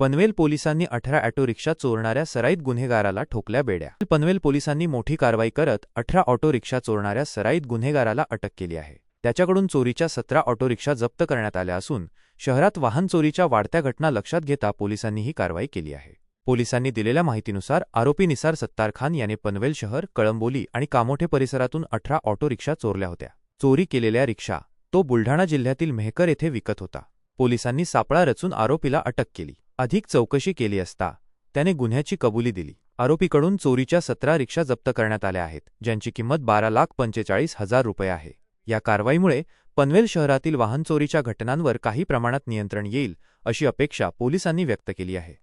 पनवेल पोलिसांनी अठरा auto rickshaw चोरणाऱ्या सराईत गुन्हेगाराला ठोकल्या बेड्या. पनवेल पोलिसांनी मोठी कारवाई करत अठरा ऑटो रिक्षा चोरणाऱ्या सराईत गुन्हेगाराला अटक केली आहे. त्याच्याकडून चोरीच्या सतरा ऑटो रिक्षा जप्त करण्यात आल्या असून शहरात वाहन चोरीच्या वाढत्या घटना लक्षात घेता पोलिसांनी ही कारवाई केली आहे. पोलिसांनी दिलेल्या माहितीनुसार आरोपी निसार सत्तार खान याने पनवेल शहर कळंबोली आणि कामोठे परिसरातून अठरा ऑटो रिक्षा चोरल्या होत्या. चोरी केलेल्या रिक्षा तो बुलढाणा जिल्ह्यातील मेहकर येथे विकत होता. पोलिसांनी सापळा रचून आरोपीला अटक केली. अधिक चौकशी केली असता त्याने गुन्ह्याची कबुली दिली. आरोपीकडून चोरीच्या सतरा रिक्षा जप्त करण्यात आल्या आहेत ज्यांची किंमत बारा लाख पंचेचाळीस हजार रुपये आहे. या कारवाईमुळे पनवेल शहरातील वाहन चोरीच्या घटनांवर काही प्रमाणात नियंत्रण येईल अशी अपेक्षा पोलिसांनी व्यक्त केली आहे.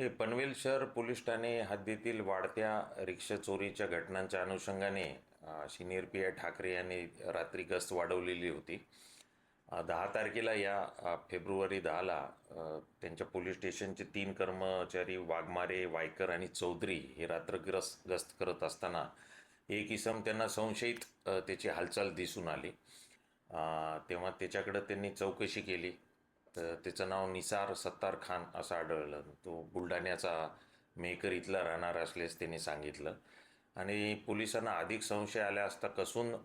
हे पनवेल शहर पोलीस ठाणे हद्दीतील वाढत्या रिक्षा चोरीच्या घटनांच्या अनुषंगाने अ, सिनियर पी आय ठाकरे यांनी रात्री गस्त वाढवलेली होती. दहा तारखेला या फेब्रुवारी दहाला त्यांच्या पोलीस स्टेशनचे तीन कर्मचारी वाघमारे वायकर आणि चौधरी हे रात्रग्रस गस्त करत असताना एक इसम त्यांना संशयित त्याची हालचाल दिसून आली. तेव्हा त्याच्याकडं त्यांनी चौकशी केली. तर त्याचं नाव निसार सत्तार खान असं आढळलं. तो बुलढाण्याचा मेकर इथला राहणार असल्यास त्यांनी सांगितलं. आणि पोलिसांना अधिक संशय आल्या असता कसून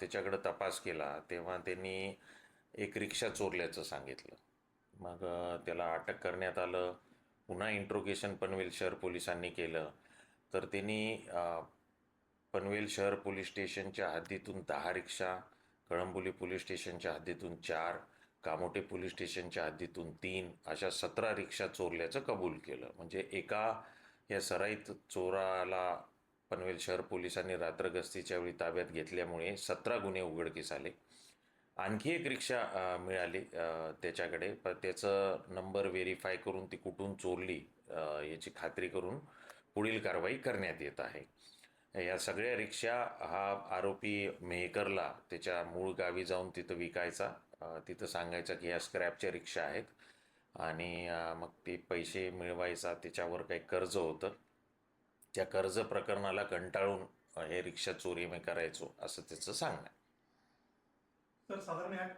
त्याच्याकडं तपास केला. तेव्हा त्यांनी एक रिक्षा चोरल्याचं सांगितलं. मग त्याला अटक करण्यात आलं. पुन्हा इंट्रोगेशन पनवेल शहर पोलिसांनी केलं. तर त्यांनी पनवेल शहर पोलीस स्टेशनच्या हद्दीतून दहा रिक्षा कळंबोली पोलीस स्टेशनच्या हद्दीतून चार कामोटे पोलीस स्टेशनच्या हद्दीतून तीन अशा सतरा रिक्षा चोरल्याचं कबूल केलं. म्हणजे एका या सराईत चोराला पनवेल शहर पोलिसांनी रात्र गस्तीच्या वेळी ताब्यात घेतल्यामुळे सतरा गुन्हे उघडकीस आले. आणखी एक रिक्षा मिळाली त्याच्याकडे. पण त्याचं नंबर व्हेरीफाय करून ती कुठून चोरली याची खात्री करून पुढील कारवाई करण्यात येत आहे. या सगळ्या रिक्षा हा आरोपी मेहकरला त्याच्या मूळ गावी जाऊन तिथं विकायचा. तिथं सांगायचा की ह्या स्क्रॅपच्या रिक्षा आहेत आणि मग ते पैसे मिळवायचा त्याच्यावर काही कर्ज होतं. त्या कर्ज प्रकरणाला कंटाळून हे रिक्षा चोरी मी करायचो असं त्याचं सांगणं सर साधारण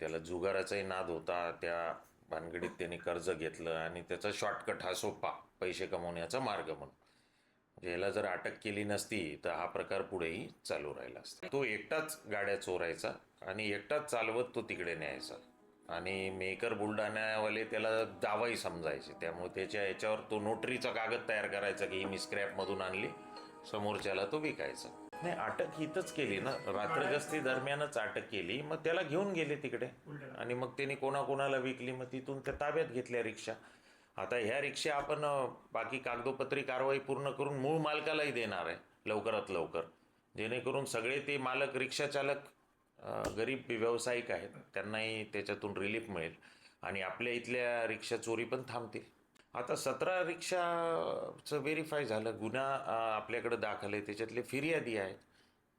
त्याला जुगाराचाही नाद होता त्या भानगडीत त्यांनी कर्ज घेतलं आणि त्याचा शॉर्टकट हा सोपा पैसे कमवण्याचा मार्ग म्हणून. म्हणजे याला जर अटक केली नसती तर हा प्रकार पुढेही चालू राहिला असता. तो एकटाच गाड्या चोरायचा आणि एकटाच चालवत तो तिकडे न्यायचा. आणि मेकर बुलढाण्यावाले त्याला दावाही समजायचे. त्यामुळे त्याच्या याच्यावर तो नोटरीचा कागद तयार करायचा की ही मी स्क्रॅपमधून आणली समोरच्याला तो विकायचा. नाही अटक हिथंच केली ना. रात्रगस्ती दरम्यानच अटक केली. मग त्याला घेऊन गेले तिकडे. आणि मग त्यांनी कोणाकोणाला विकली? मग तिथून त्या ताब्यात घेतल्या रिक्षा. आता ह्या रिक्षा आपण बाकी कागदोपत्री कारवाई पूर्ण करून मूळ मालकालाही देणार आहे लवकरात लवकर. जेणेकरून सगळे ते मालक रिक्षा चालक गरीब व्यावसायिक आहेत. त्यांनाही त्याच्यातून रिलीफ मिळेल. आणि आपल्या इथल्या रिक्षा चोरी पण थांबतील. आता सतरा रिक्षाचं व्हेरीफाय झालं. गुन्हा आपल्याकडं आपल्याकडे दाखल आहे. त्याच्यातले फिर्यादी आहेत.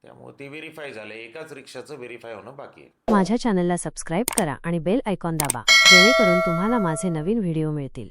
त्यामुळे ते व्हेरीफाय झालं. एकाच रिक्षाचं व्हेरीफाय होणं बाकी आहे. माझ्या चॅनलला सबस्क्राईब करा आणि बेल आयकॉन दाबा. जेणेकरून तुम्हाला माझे नवीन व्हिडिओ मिळतील.